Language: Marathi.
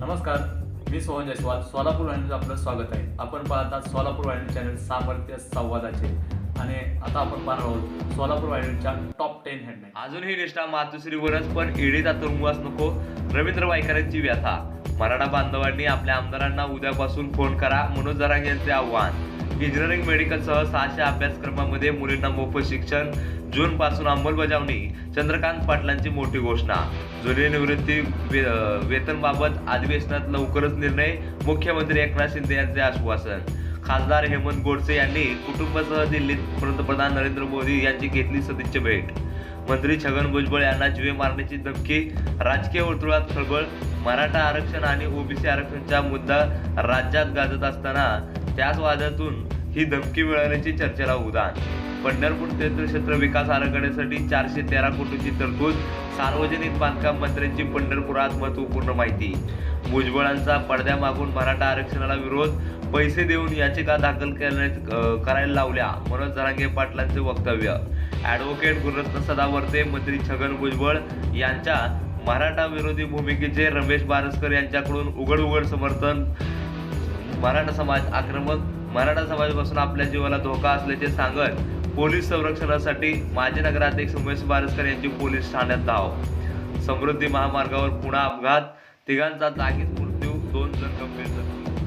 नमस्कार मी सोहन जयस्वाल सोलापूर वाहिनीचं आपलं स्वागत आहे. आपण पाहतात सोलापूर वाहिनी चॅनल सामर्थ्य संवादाचे. आणि आता आपण पाहणार आहोत सोलापूर वाहिनीच्या टॉप टेन हेडलाईन अजूनही निष्ठा मातुश्रीवरच पण ईडीचा तुरुंगवास नको. रवींद्र वायकरांची व्यथा. मराठा बांधवांनी आपल्या आमदारांना उद्यापासून फोन करा मनोज जरांग यांचे आव्हान. इंजिनिअरिंग मेडिकलसह सहाशे अभ्यासक्रमामध्ये मुलींना मोफत शिक्षण जून पासून अंमलबजावणी चंद्रकांत पाटलांची मोठी घोषणा. जुनी निवृत्ती वे- वेतनबाबत अधिवेशनात लवकरच निर्णय मुख्यमंत्री एकनाथ शिंदे यांचे आश्वासन. खासदार हेमंत गोडसे यांनी कुटुंबासह दिल्लीत पंतप्रधान नरेंद्र मोदी यांची घेतली सदिच्छा भेट. मंत्री छगन भुजबळ यांना जीवे मारण्याची धमकी राजकीय वर्तुळात खळबळ मराठा आरक्षण आणि ओबीसी आरक्षणचा मुद्दा राज्यात गाजत असताना त्याच वादातून ही धमकी मिळाल्याची चर्चेला उदाहरण. पंढरपूर तीर्थक्षेत्र विकास आराखड्यासाठी चारशे तेरा कोटीची तरतूद. सार्वजनिक बांधकाम मंत्र्यांची पंढरपुरात महत्त्वपूर्ण माहिती. भुजबळांचा पडद्यामागून मराठा आरक्षणाला विरोध. पैसे देऊन याचिका दाखल करण्यात करायला लावल्या. मनोज जरांगे पाटलांचे वक्तव्य. ॲडव्होकेट गुरुरत्न सदावर्ते मंत्री छगन भुजबळ यांच्या मराठा विरोधी भूमिकेचे रमेश बारसकर यांच्याकडून उघड उघड समर्थन. मराठा समाज आक्रमक. मराठा समाजापासून आपल्या जीवाला धोका असल्याचे सांगत पोलीस संरक्षणासाठी माजी नगराध्यक्ष उमेश बारसकर यांची पोलीस ठाण्यात धाव. समृद्धी महामार्गावर पुन्हा अपघात. तिघांचा जागीच मृत्यू दोन जण गंभीर जखमी.